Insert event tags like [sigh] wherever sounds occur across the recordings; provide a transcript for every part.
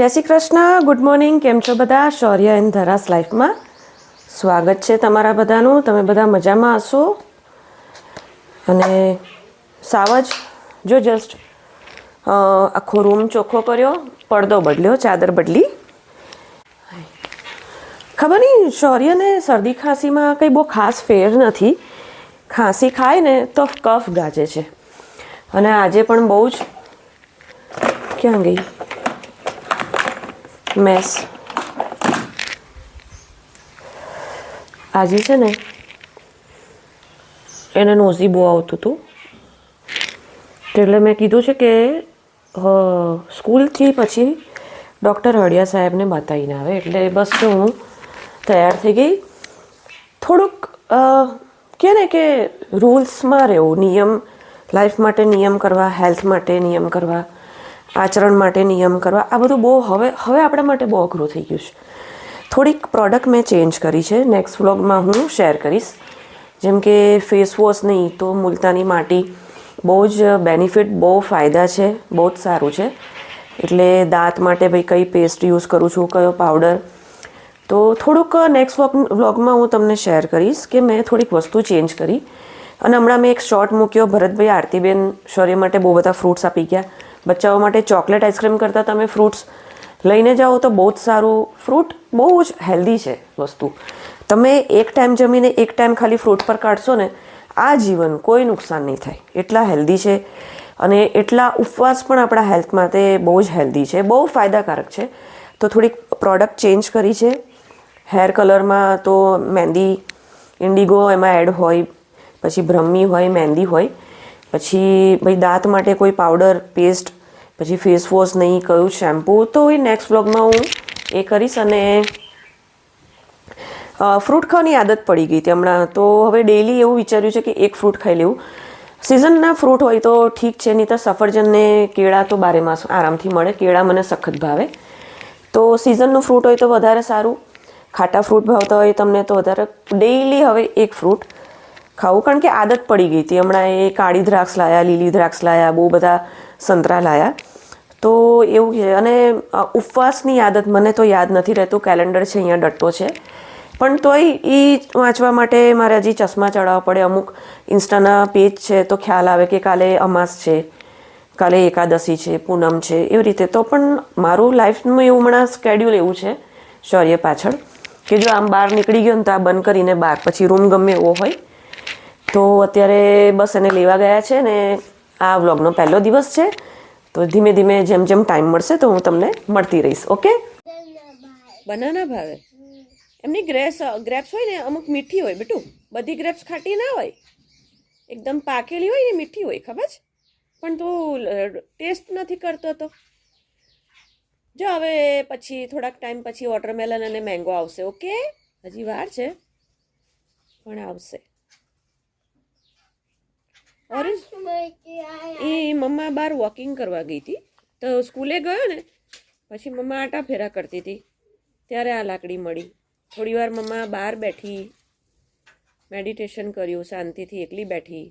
જય Shri Krishna. Good morning કેમ છો બધા? શૌર્ય એન્ડ ધરાસ લાઈફમાં. સ્વાગત છે તમારા બધાનું. તમે બધા મજામાં હશો? અને સાવજ, જો જસ્ટ આખો રૂમ ચોખ્ખો કર્યો, પડદો બદલ્યો, ચાદર બદલી. ખબર નહીં, શૌર્યને શરદી ખાંસીમાં કંઈ બહુ ખાસ ફેર નથી. ખાંસી ખાય ને તો કફ ગાજે છે. અને આજે પણ બહુ જ, ક્યાં ગઈ? મેસ. આજે છે ને એને નોઝી બહુ આવતું હતું. એટલે મેં કીધું છે કે સ્કૂલથી પછી ડૉક્ટર હળિયા સાહેબને બતાવીને આવે. એટલે બસ હું તૈયાર થઈ ગઈ. થોડુંક કહે ને કે રૂલ્સમાં રહેવું, નિયમ, લાઈફ માટે નિયમ કરવા, હેલ્થ માટે નિયમ કરવા. આચરણ માટે નિયમ કરવા, આ બધું બહુ હવે હવે આપણા માટે બહુ અઘરું થઈ ગયું છે. થોડીક પ્રોડક્ટ મેં ચેન્જ કરી છે. નેક્સ્ટ વ્લોગમાં હું શેર કરીશ. જેમ કે ફેસ વોશ નહીં, તો મુલતાની માટી બહુ જ બેનિફિટ બહુ ફાયદા છે, બહુ જ સારું છે. એટલે દાંત માટે ભાઈ કઈ પેસ્ટ યુઝ કરું છું, કયો પાવડર તો થોડુંક નેક્સ્ટ વ્લોગ વ્લોગમાં હું તમને શેર કરીશ કે મેં થોડીક વસ્તુ ચેન્જ કરી. અને હમણાં મેં એક શોર્ટ મૂક્યો. ભરતભાઈ આરતીબેન શૌર્ય માટે બહુ બધા ફ્રૂટ્સ આપી ગયા. બચ્ચાઓ માટે ચોકલેટ આઈસ્ક્રીમ કરતાં તમે ફ્રૂટ્સ લઈને જાઓ તો બહુ જ સારું. ફ્રૂટ બહુ જ હેલ્ધી છે વસ્તુ. તમે એક ટાઈમ જમીને એક ટાઈમ ખાલી ફ્રૂટ પર કાઢશો ને, આ જીવન કોઈ નુકસાન નહીં થાય. એટલા હેલ્ધી છે અને એટલા ઉપવાસ પણ આપણા હેલ્થ માટે બહુ જ હેલ્ધી છે. બહુ ફાયદાકારક છે. તો થોડીક પ્રોડક્ટ ચેન્જ કરી છે. હેર કલરમાં તો મહેંદી, ઇન્ડિગો એમાં એડ હોય, પછી બ્રહ્મી હોય, મહેંદી હોય. પછી ભાઈ દાંત માટે કોઈ પાવડર પેસ્ટ પછી ફેસ વોશ નહીં, કયું શેમ્પૂ તો એ નેક્સ્ટ વ્લોગમાં હું એ કરીશ અને ફ્રૂટ ખાવાની આદત પડી ગઈ હતી હમણાં. તો હવે ડેઈલી એવું વિચાર્યું છે કે એક ફ્રૂટ ખાઈ લેવું. સિઝનના ફ્રૂટ હોય તો ઠીક છે, નહીં તો સફરજનને કેળા તો બારે માસ આરામથી મળે. કેળા મને સખત ભાવે. તો સિઝનનું ફ્રૂટ હોય તો વધારે સારું. ખાટા ફ્રૂટ ભાવતા હોય તમને તો વધારે. ડેઈલી હવે એક ફ્રૂટ ખાવું? કારણ કે આદત પડી ગઈ હતી. હમણાં એ કાળી દ્રાક્ષ લાયા, લીલી દ્રાક્ષ લાયા, બહુ બધા સંતરા લાયા. તો એવું છે. અને ઉપવાસની આદત મને તો યાદ નથી રહેતું. કેલેન્ડર છે, અહીંયા ડટ્ટો છે. પણ તોય એ વાંચવા માટે મારે હજી ચશ્મા ચડાવવા પડે. અમુક ઇન્સ્ટાના પેજ છે, તો ખ્યાલ આવે કે કાલે અમાસ છે, કાલે એકાદશી છે, પૂનમ છે, એવી રીતે. તો પણ મારું લાઈફનું એવું હમણાં સ્કેડ્યુલ એવું છે, શૌર્ય પાછળ, કે જો આમ બહાર નીકળી ગયો ને તો આ બંધ કરીને બહાર. પછી રૂમ ગમે એવો હોય તો અત્યારે બસ એને લેવા ગયા છે ને આ વ્લોગનો પહેલો દિવસ છે. તો ધીમે ધીમે જેમ જેમ ટાઈમ મળશે તો હું તમને મળતી રહીશ, ઓકે? બનાના ભાવે? એમની ગ્રેપ્સ ગ્રેપ્સ હોય ને, અમુક મીઠી હોય બેટું. બધી ગ્રેપ્સ ખાટી ના હોય. એકદમ પાકેલી હોય ને, મીઠી હોય, ખબર છે? પણ તું ટેસ્ટ નથી કરતો તો. જો હવે પછી થોડાક ટાઈમ પછી વોટરમેલન અને મેંગો આવશે, ઓકે? હજી વાર છે, પણ આવશે. ઓરેન્જ એ મમ્મા બહાર વોકિંગ કરવા ગઈ હતી. તો સ્કૂલે ગયો ને પછી મમ્મા આટા ફેરા કરતી હતી. ત્યારે આ લાકડી મળી. થોડી વાર મમ્મા બહાર બેઠી મેડિટેશન કર્યું શાંતિથી એકલી બેઠી.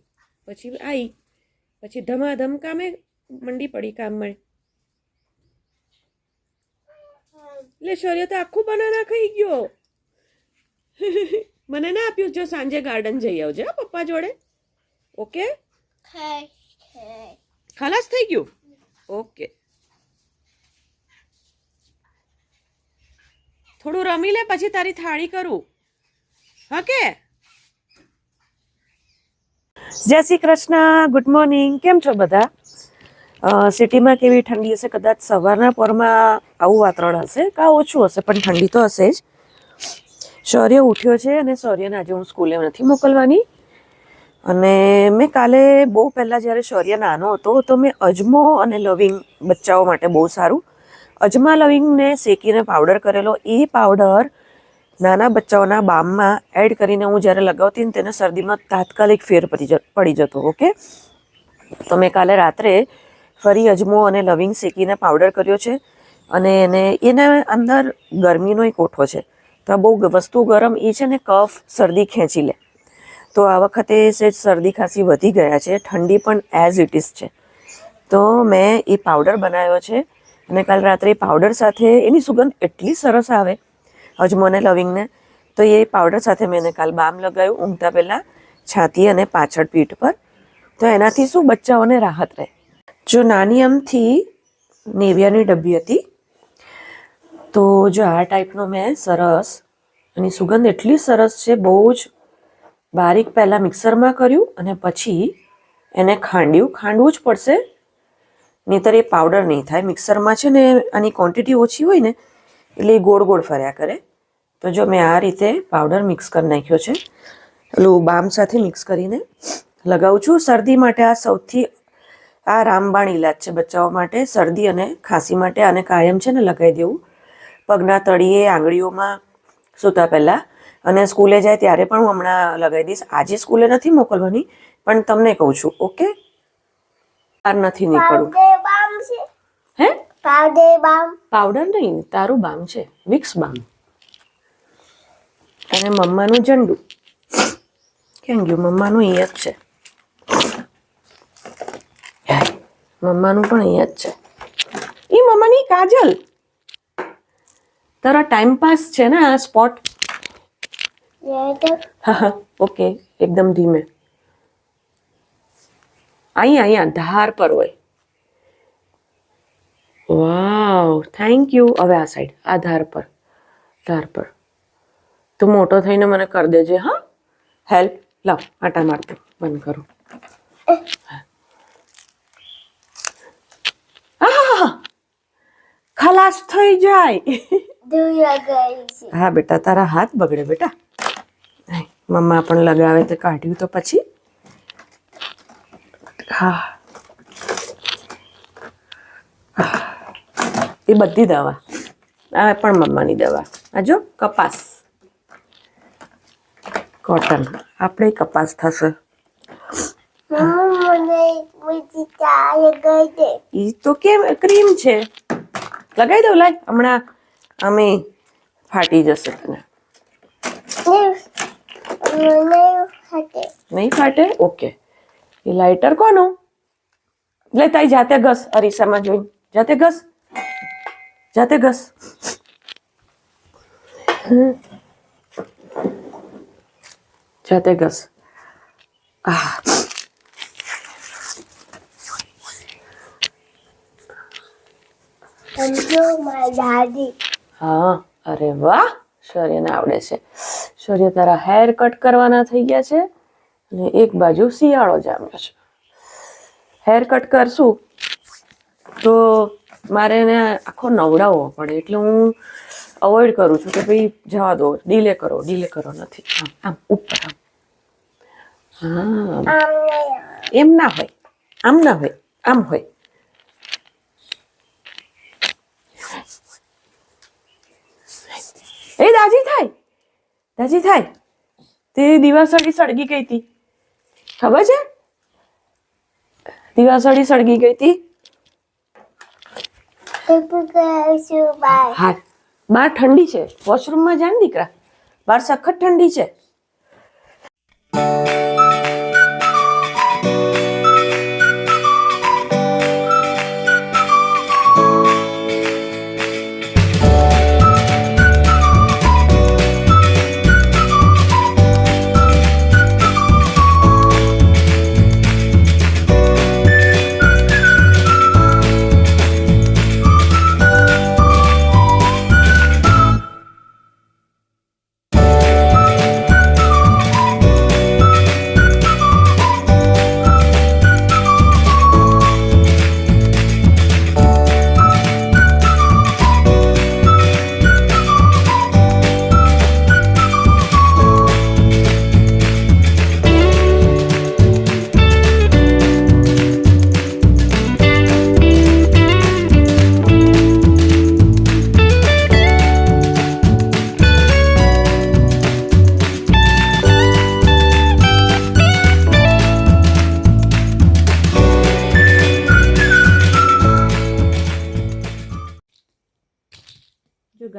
પછી આવી પછી ધમાધમ કામે મંડી પડી કામમાં. એટલે શૌર્ય તો આખું બનાના ખાઈ ગયો. [laughs] મને ના આપ્યું જો સાંજે ગાર્ડન જઈ આવજો હો પપ્પા જોડે. ઓકે ખલાસ થઈ ગયું? ઓકે. થોડું રમી લે, પછી તારી થાળી કરું. ઓકે જય શ્રી કૃષ્ણ, ગુડ મોર્નિંગ. કેમ છો બધા? સિટીમાં કેવી ઠંડી હશે? કદાચ સવારના પોરમાં આવું વાતાવરણ હશે? કાં ઓછું હશે, પણ ઠંડી તો હશે જ. શૌર્ય ઉઠ્યો છે અને શૌર્યને આજે હું સ્કૂલે નથી મોકલવાની. અને મેં કાલે બહુ પહેલાં જ્યારે શૌર્ય નાનો હતો, તો મેં અજમો અને લવિંગ બચ્ચાઓ માટે બહુ સારું. અજમા, લવિંગને શેકીને પાવડર કરેલો. એ પાવડર નાના બચ્ચાઓના બામમાં એડ કરીને હું જ્યારે લગાવતી ને તેને શરદીમાં તાત્કાલિક ફેર પડી પડી જતો, ઓકે? તો મેં કાલે રાત્રે ફરી અજમો અને લવિંગ શેકીને પાવડર કર્યો છે અને એને, એના અંદર ગરમીનો કોઠો છે. તો આ બહુ વસ્તુ ગરમ, એ છે ને કફ શરદી ખેંચી લે. તો આ વખતે સહેજ શરદી ખાંસી વધી ગયા છે, ઠંડી પણ એઝ ઇટ ઇઝ છે. તો મેં એ પાવડર બનાવ્યો છે, અને કાલ રાત્રે પાવડર સાથે એની સુગંધ એટલી સરસ આવે અજમોને લવિંગને તો એ પાવડર સાથે મેં એને કાલ બામ લગાવ્યું, ઊંઘતા પહેલાં છાતી અને પાછળ પીઠ પર. તો એનાથી શું? બચ્ચાઓને રાહત રહે. જો નાની અમથી નેવિયાની ડબ્બી હતી, તો જો આ ટાઈપનો મેં સરસ, એની સુગંધ એટલી સરસ છે, બહુ જ બારીક પહેલાં મિક્સરમાં કર્યું અને પછી એને ખાંડ્યું. ખાંડવું જ પડશે. નહીંતર એ પાવડર નહીં થાય. મિક્સરમાં છે ને આની ક્વોન્ટિટી ઓછી હોય ને, એટલે એ ગોળ ગોળ ફર્યા કરે. તો જો મેં આ રીતે પાવડર મિક્સ કરી નાખ્યો છે. પેલું બામ સાથે મિક્સ કરીને લગાવું છું. શરદી માટે આ સૌથી, આ રામબાણ ઇલાજ છે બચ્ચાઓ માટે. શરદી અને ખાંસી માટે આને કાયમ છે ને લગાવી દેવું. પગના તળિયે, આંગળીઓમાં સૂતા પહેલાં અને સ્કૂલે જાય ત્યારે પણ હું હમણાં લગાવી દઈશ. આજે સ્કૂલે નથી મોકલવાની પણ તમને કહું છું ઓકે? બહાર નથી નીકળવું. હે? પાવડર નહીં તારું બામ છે. Vicks balm. અને મમ્માનું ઝંડુ. કેમ ગયું? મમ્માનું અહીંયા જ છે. મમ્માનું પણ અહીંયા જ છે. એ મમ્માની કાજલ. તારા ટાઈમ પાસ છે ને આ સ્પોટ લેટર હા હા ઓકે એકદમ ધીમે અહીંયા અહીંયા ધાર પર હોય વાવ થેન્ક યુ હવે આ સાઈડ આ ધાર પર ધાર પર તું મોટો થઈને મને કરી દેજે હા હેલ્પ લાવ આટા મારતો બંધ કરું આહાહા. ખલાસ થઈ જાય દૂર લગાવી છે હા બેટા તારા હાથ બગડે બેટા આય, મમ્મા પણ લગાવે તો કાઢ્યું તો પછી. હા. એ બધી દવા. આ પણ મમ્માની દવા. આ જો કપાસ. કોટન આપણે કપાસ થશે. એ તો કેમ ક્રીમ છે. લગાવી દઉં લાય. હમણાં અમે ફાટી જશે તને. ને મને hatte નહીં ફાટે ઓકે એ લાઇટર કોનું લે તાઈ જાતે ઘસ અરીસામાં જોઈને જાતે ઘસ જાતે ઘસ હમ. જાતે ઘસ આહ સમજો મારી દાદી હા અરે વાહ શૌર્યને આવડે છે શૌર્ય તારા હેર કટ કરવાના થઈ ગયા છે અને એક બાજુ શિયાળો જામ્યો છે. હેર કટ કરશું તો મારે એને આખો નવડાવવો પડે એટલે હું અવોઇડ કરું છું કે ભાઈ જવા દો ડીલે કરો ડીલે કરો નથી. આમ આમ ઉપર આમ. એમ ના હોય આમ ના હોય આમ હોય એ દાજી થાય દાજી થાય? તે દિવાસળી સળગી ગઈ હતી. ખબર છે? દિવાસળી સળગી ગઈ હતી. હા. બહાર ઠંડી છે. વોશરૂમમાં જા ને દીકરા? બાર સખત ઠંડી છે.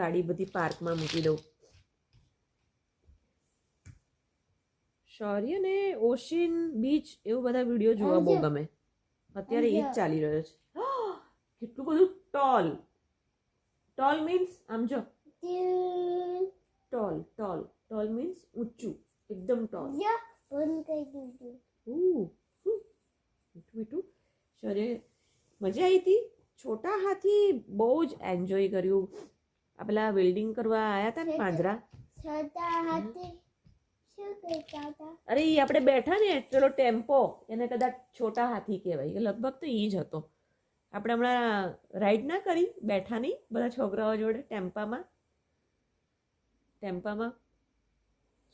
ગાડી બધી પાર્કમાં મૂકી દઉં. શૌર્ય ને ઓશિન બીચ એવું બધા વીડિયો જોવા બહુ ગમે. અત્યારે એ જ ચાલી રહ્યો છે. [gasps] કેટલું બધું? ટોલ. ટોલ મીન્સ આમ જો. ટોલ. Toll toll. મીન્સ ઊંચું. એકદમ ટોલ. મીઠું મીઠું. મજા આવી હતી? છોટા હાથી બહુ જ એન્જોય કર્યું. આ પેલા વેલ્ડિંગ કરવા આયા હતા ને પાંજરા? અરે એ આપણે બેઠા ને પેલો ટેમ્પો એને કદાચ છોટા હાથી કહેવાય લગભગ તો એ જ હતો. આપણે હમણાં રાઈડ ના કરી બેઠા નહીં બધા છોકરાઓ જોડે ટેમ્પામાં. ટેમ્પામાં.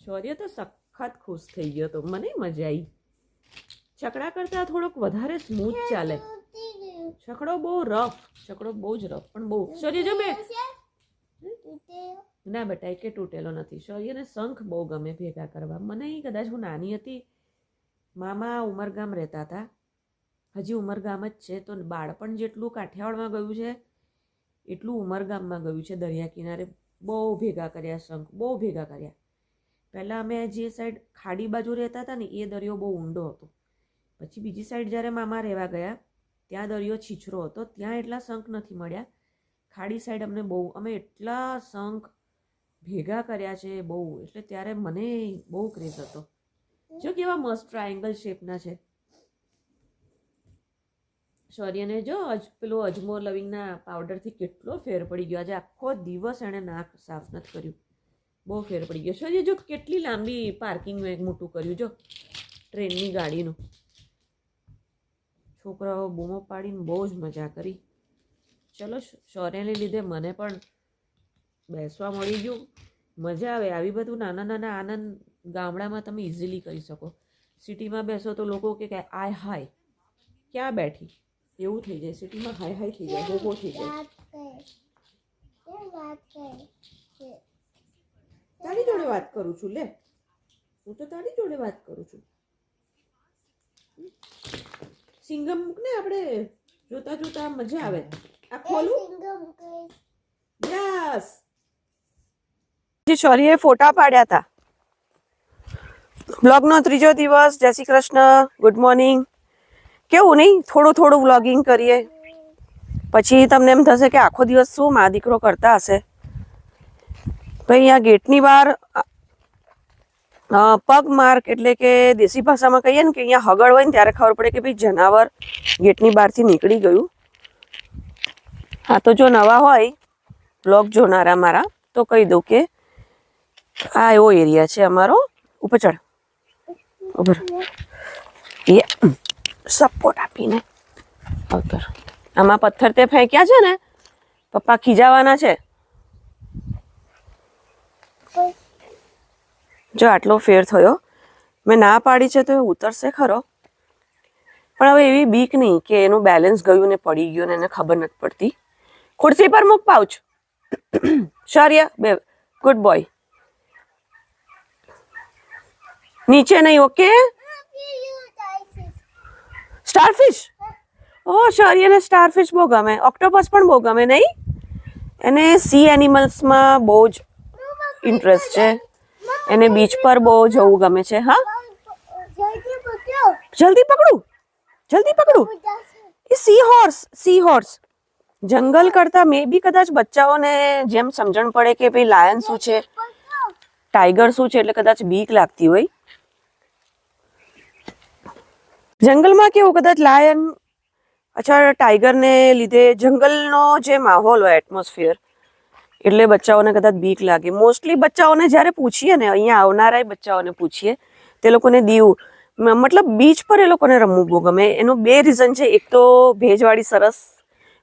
શૌર્ય તો સખત ખુશ થઈ ગયો તો મને મજા આવી છકડા કરતાં થોડોક વધારે સ્મૂથ ચાલે. છકડો બહુ રફ છકડો બહુ જ રફ પણ બહુ. શૌર્ય જો તૂટેલો ના બેટા કે તૂટેલો નથી. શૌર્યને શંખ બહુ ગમે ભેગા કરવા. મને કદાચ હું નાની હતી, મામા ઉમરગામ રહેતા હતા. હજી ઉમરગામ જ છે, તો બાળપણ જેટલું કાઠિયાવાડમાં ગયું છે, એટલું ઉમરગામમાં ગયું છે. દરિયા કિનારે બહુ ભેગા કર્યા, શંખ બહુ ભેગા કર્યા. પહેલાં અમે જે સાઈડ ખાડી બાજુ રહેતા હતા ને, એ દરિયો બહુ ઊંડો હતો. પછી બીજી સાઈડ જ્યારે મામા રહેવા ગયા, ત્યાં દરિયો છીછરો હતો. ત્યાં એટલા શંખ નથી મળ્યા. ખાડી સાઈડ અમને બહુ, અમે એટલા શંખ ભેગા કર્યા છે બહુ, એટલે ત્યારે મને બહુ ક્રેઝ હતો. જો કેવા મસ્ત ટ્રાયેંગલ શેપના છે. શૌર્યને જો અજ, પેલું અજમો લવિંગના પાવડરથી કેટલો ફેર પડી ગયો. આજે આખો દિવસ એણે નાક સાફ નથી કર્યું. બહુ ફેર પડી ગયો. શૌર્ય જો કેટલી લાંબી પાર્કિંગ મોટું કર્યું, જો. ટ્રેનની ગાડીનું. છોકરાઓ બૂમો પાડીને બહુ જ મજા કરી. ચલો શૌર્યને લીધે મને પણ બેસવા મળી ગયું. મજા આવે. આવી બધું નાના નાના આનંદ ગામડામાં તમે ઇઝીલી કરી શકો. સિટીમાં બેસો તો લોકો કે આય, હાય. ક્યાં બેઠી? એવું થઈ જાય. સિટીમાં હાય હાય થઈ જાય. ગોગો થઈ જાય. તારી જોડે વાત કરું છું, લે. હું તો તારી જોડે વાત કરું છું. સિંગમ ને આપણે જોતા જોતા મજા આવે. આ ખોલું? યસ જે શૌર્યએ ફોટા પાડ્યા હતા બ્લોગનો ત્રીજો દિવસ. જય શ્રી કૃષ્ણ. ગુડ મોર્નિંગ કેવું નહીં? થોડું થોડું વ્લોગિંગ કરીએ. પછી તમને એમ થશે કે આખો દિવસ શું મા દીકરો કરતા હશે? ભાઈ અહીંયા ગેટની બહાર પગ માર્ક એટલે કે દેશી ભાષામાં કહીએ ને કે અહીંયા હગડ હોય ને ત્યારે ખબર પડે કે ભાઈ જનાવર ગેટની બહારથી નીકળી ગયું. હા, તો જો નવા હોય, બ્લોગ જોનારા મારા, તો કહી દઉં કે આ એવો એરિયા છે અમારો ઉપર ચડ સપોર્ટ આપીને. આમાં પથ્થર તે ફેંક્યા છે ને, પપ્પા ખીજાવાના છે. જો આટલો ફેર થયો. મેં ના પાડી છે તો એ ઉતરશે ખરો. પણ હવે એવી બીક નહીં કે એનું બેલેન્સ ગયું ને પડી ગયું ને એને ખબર નથી પડતી. ખુરશી પર મૂક પાઉચ શૌર્ય બે ગુડ બોય નીચે નહીં ઓકે સ્ટારફિશ ઓ શૌર્યને સ્ટારફિશ બહુ ગમે. ઓક્ટોપસ પણ બહુ ગમે નહીં? એને સી એનિમલ્સમાં બહુ જ ઇન્ટરેસ્ટ છે. એને બીચ પર બહુ જવું ગમે છે, હા? જલ્દી પકડું. જલ્દી પકડું. એ સી હોર્સ સી હોર્સ જંગલ કરતા મે બી કદાચ બચ્ચાઓને જેમ સમજણ પડે કે ભાઈ લાયન શું છે ટાઈગર શું છે, એટલે કદાચ બીક લાગતી હોય. જંગલમાં કેવું કદાચ લાયન અચ્છા ટાઈગરને લીધે જંગલનો જે માહોલ હોય એટમોસ્ફિયર એટલે બચ્ચાઓને કદાચ બીક લાગે. મોસ્ટલી બચ્ચાઓને જ્યારે પૂછીએ ને, અહીંયા આવનારા બચ્ચાઓને પૂછીએ, તે લોકોને દીવ મતલબ બીચ પર એ લોકોને રમવું બહુ ગમે. એનું બે રીઝન છે. એક તો ભેજવાળી સરસ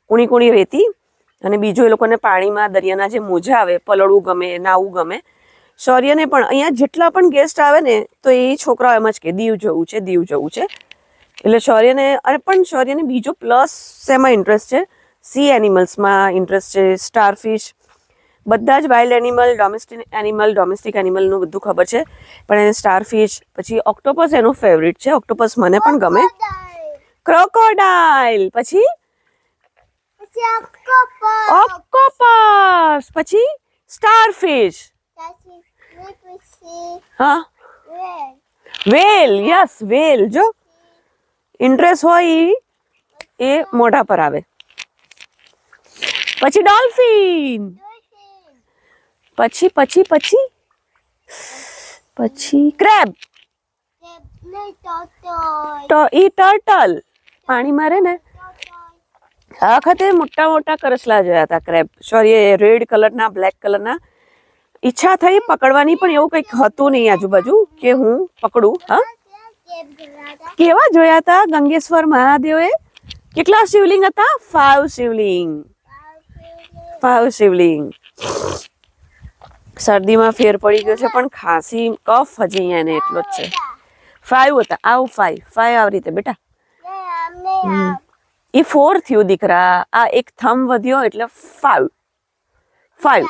કુણી કુણી રહેતી અને બીજું એ લોકોને પાણીમાં દરિયાના જે મોજા આવે પલળવું ગમે નાવું ગમે. શૌર્યને પણ અહીંયા જેટલા પણ ગેસ્ટ આવે ને તો એ છોકરાઓ એમ જ કે દીવ જવું છે દીવ જવું છે. એટલે શૌર્યને અરે પણ શૌર્યને બીજો પ્લસ શેમાં ઇન્ટરેસ્ટ છે? સી એનિમલ્સમાં ઇન્ટરેસ્ટ છે સ્ટારફિશ બધા જ wild animal domestic animal domestic એનિમલનું બધું ખબર છે. પણ એને સ્ટારફિશ પછી ઓક્ટોપસ એનું ફેવરિટ છે. ઓક્ટોપસ મને પણ ગમે. ક્રોકોડાઇલ પછી? ઓક્ટોપસ પછી સ્ટારફિશ હા વેલ યસ વેલ જો ઇન્ટરેસ્ટ હોય ઈ એ મોઢા પર આવે પછી ડોલ્ફિન Dolphin. પછી પછી પછી પછી ક્રેબ The no tortoise. તો ઈ ટર્ટલ પાણીમાં રહે ને Tortoise. આ વખતે મોટા મોટા કરસલા જોયા હતા ક્રેબ સોરી રેડ કલરના બ્લેક કલરના ઈચ્છા થઈ પકડવાની પણ એવું કંઈક હતું નહીં આજુબાજુ કે હું પકડું હા? કેવા જોયા હતા ગંગેશ્વર મહાદેવે કેટલા શિવલિંગ હતા? ફાઈવ શિવલિંગ. ફાઈવ શિવલિંગ. શરદીમાં ફેર પડી ગયો છે પણ ખાંસી કફ હજી અહીંયા એને એટલો જ છે. ફાઈવ હતા. આવ ફાઈવ ફાઈવ આવી રીતે બેટા. એ ફોર થયું દીકરા. આ એક થમ વધ્યો એટલે ફાઈવ ફાઈવ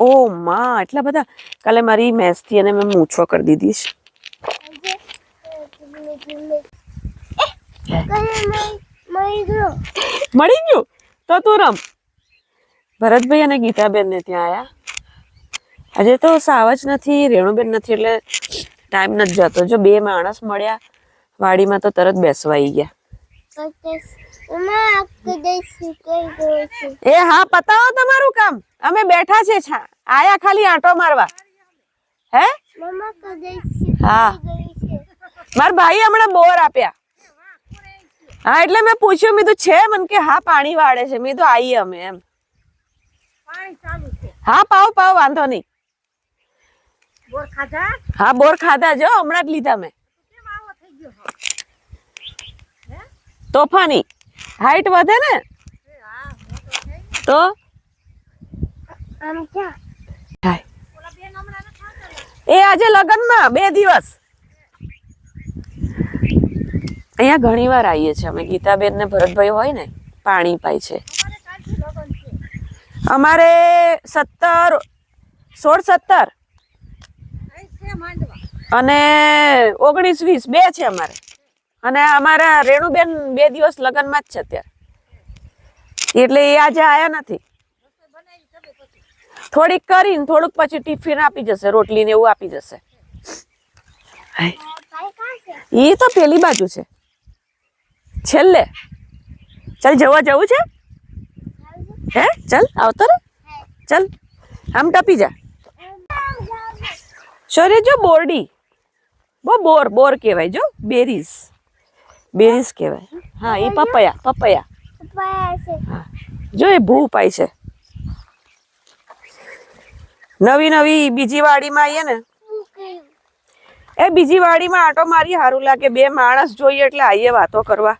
ઓ માં, એટલા બધા. કાલે મારી મેસથી અને મેં મૂછો કરી દીધી છે. મળી ગયું? તો તું રમ. ભરતભાઈ અને ગીતાબેન ને ત્યાં આવ્યા આજે તો સાવ જ નથી, રેણુબેન નથી, એટલે ટાઈમ નથી જતો. જો બે માણસ મળ્યા, વાડીમાં તો તરત બેસવા આવી ગયા. એ હા પતાવો તમારું કામ. અમે બેઠા છે છા. આયા ખાલી આંટો મારવા. હે? હા. મારા ભાઈ હમણાં બોર આપ્યા. હા એટલે મેં પૂછ્યું મેં તો છે? મને કે હા પાણી વાળે છે. મેં તો આવીએ અમે એમ. હા પાવ પાવ વાંધો નહીં. હા બોર ખાધા જો હમણાં જ લીધા મેં. તોફાની. હાઈટ વધે ને? તો. એ આજે લગ્નમાં બે દિવસ. અહીંયા ઘણી વાર આવીએ છીએ અમે. ગીતાબેન ને ભરતભાઈ હોય ને પાણી પાય છે. અમારે સત્તર સોળ સત્તર. અને ઓગણીસ વીસ બે છે અમારે. અને અમારા રેણુબેન બે દિવસ લગ્નમાં જ છે અત્યારે. એટલે એ આજે આવ્યા નથી. થોડીક કરીને થોડુંક પછી ટિફિન આપી જશે, રોટલી ને એવું આપી જશે. એ તો પેલી બાજુ છે. છેલ્લે. ચાલ જવા જવું છે? હે? ચાલ, આવતો રે ચાલ, આમ ટપી જા. શોરે જો બોરડી. બો બોર બોર કહેવાય, જો, બેરીઝ. બેરીઝ કહેવાય. હા એ પપૈયા પપૈયા. જો એ ભૂ પાય છે. નવી નવી બીજી વાડીમાં આવીએ ને. એ બીજી વાડીમાં આટો મારી સારું લાગે. બે માણસ જોઈએ એટલે આવીએ વાતો કરવા.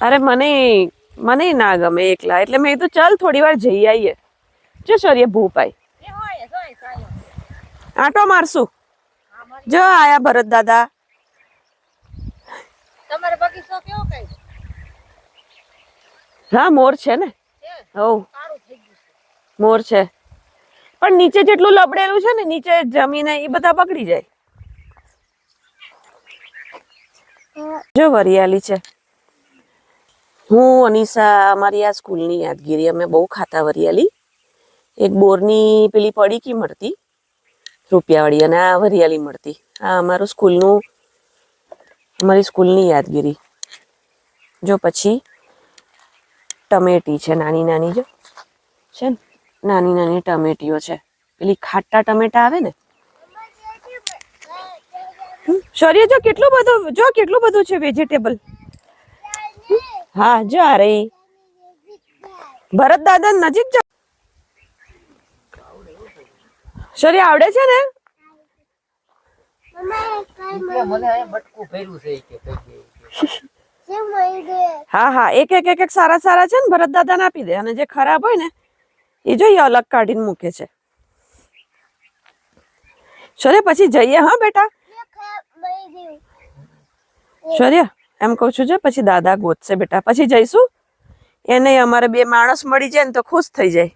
અરે મને મને ના ગમે એકલા. એટલે મેં કીધું ચાલ થોડી વાર જઈ આવીએ જો સરીએ ભૂપાઈ આટો મારશું. જો આયા ભરત દાદા. તમારે બગીચો કેવો કઈ? હા મોર છે ને. મોર છે. પણ નીચે જેટલું લબડેલું છે ને નીચે જમીને એ બધા પકડી જાય. જો વરિયાળી છે. હું અનિશા અમારી આ સ્કૂલની યાદગીરી. અમે બહુ ખાતા વરિયાળી. એક બોરની પેલી પડીકી મળતી રૂપિયાવાળી અને આ વરિયાળી મળતી. આ અમારું સ્કૂલનું અમારી સ્કૂલની યાદગીરી. જો પછી ટમેટી છે, નાની નાની જો, છે ને? નાની નાની ટમેટીઓ છે. પેલી ખાટા ટમેટા આવે ને? શૌર્ય જો કેટલું બધું, જો કેટલું બધું છે વેજીટેબલ? હા, જો આ રહી. ભરત દાદા નજીક શૌર્ય આવડે છે ને એટલે મને અહીંયા બટકું ભર્યું છે ઈ કે કઈ કે. હા હા એક એક એક એક સારા સારા છે ને ભરત દાદાને આપી દે. અને જે ખરાબ હોય ને એ જોઈએ અલગ કાઢીને મૂકે છે. શૌર્ય પછી જઈએ હા બેટા? શૌર્ય એમ કહું છું જો પછી દાદા ગોતશે બેટા. પછી જઈશું. એને અમારે બે માણસ મળી જાય ને તો ખુશ થઈ જાય.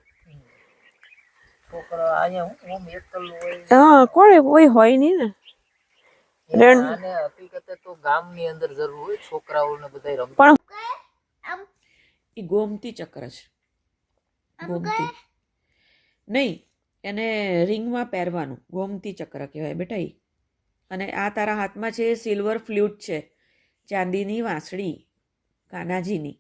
હું કોણ કોઈ હોય નહીં ને. અને હકીકતે તો ગામની અંદર જરૂર હોય છોકરાઓને બધા રમતા પણ એ ગોમતી ચક્ર છે. ગોમતી. નહીં એને રિંગમાં પહેરવાનું ગોમતી ચક્ર કહેવાય બેટા એ અને આ તારા હાથમાં છે સિલ્વર ફ્લ્યુટ છે ચાંદીની વાંસળી કાનાજીની.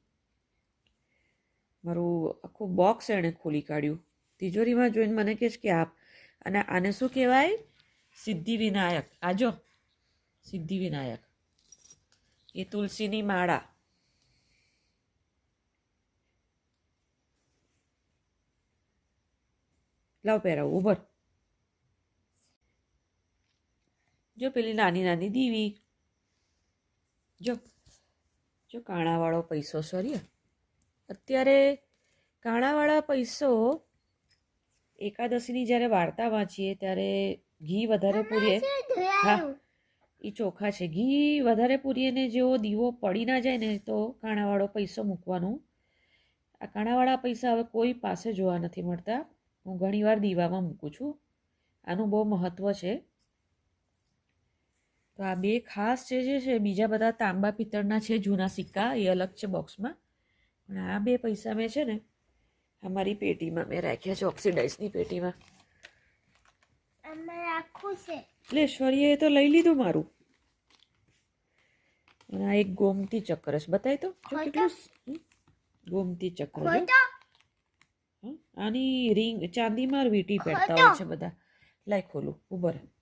મારું આખું બોક્સ એણે ખોલી કાઢ્યું. તિજોરીમાં જોઈને મને કહે કે આપ અને આને શું કહેવાય? સિદ્ધિ વિનાયક આજો સિદ્ધિ વિનાયક એ તુલસીની માળા. લાવ પહેરાવું ઉભર. જો પેલી નાની નાની દીવી. જો જો કાણાવાળો પૈસો સોરી અત્યારે કાણાવાળા પૈસો એકાદશીની જ્યારે વાર્તા વાંચીએ ત્યારે ઘી વધારે પૂરીએ. હા. એ ચોખા છે. ઘી વધારે પૂરીએ ને જેવો દીવો પડી ના જાય ને તો કાણાવાળો પૈસો મૂકવાનું. આ કાણાવાળા પૈસા હવે કોઈ પાસે જોવા નથી મળતા. હું ઘણીવાર દીવામાં મૂકું છું. આનું બહુ મહત્ત્વ છે. તો આ બે ખાસ છે જે છે, બીજા બધા તાંબા પિત્તળના છે, જૂના સિક્કા, એ અલગ છે બોક્સમાં. પણ આ બે પૈસા મેં છે ને અમારી પેટીમાં મેં રાખ્યા છે, ઓક્સિડાઇઝની પેટીમાં. એટલે ઐશ્વર્યાએ તો લઈ લીધું મારું. અને આ એક ગોમતી ચક્ર છે. બતાય તો જો કેટલું? ગોમતી હં? આની રિંગ ચાંદીમાં વીંટી પહેરતા હોય છે બધા. લાય ખોલું ઊભો રહે.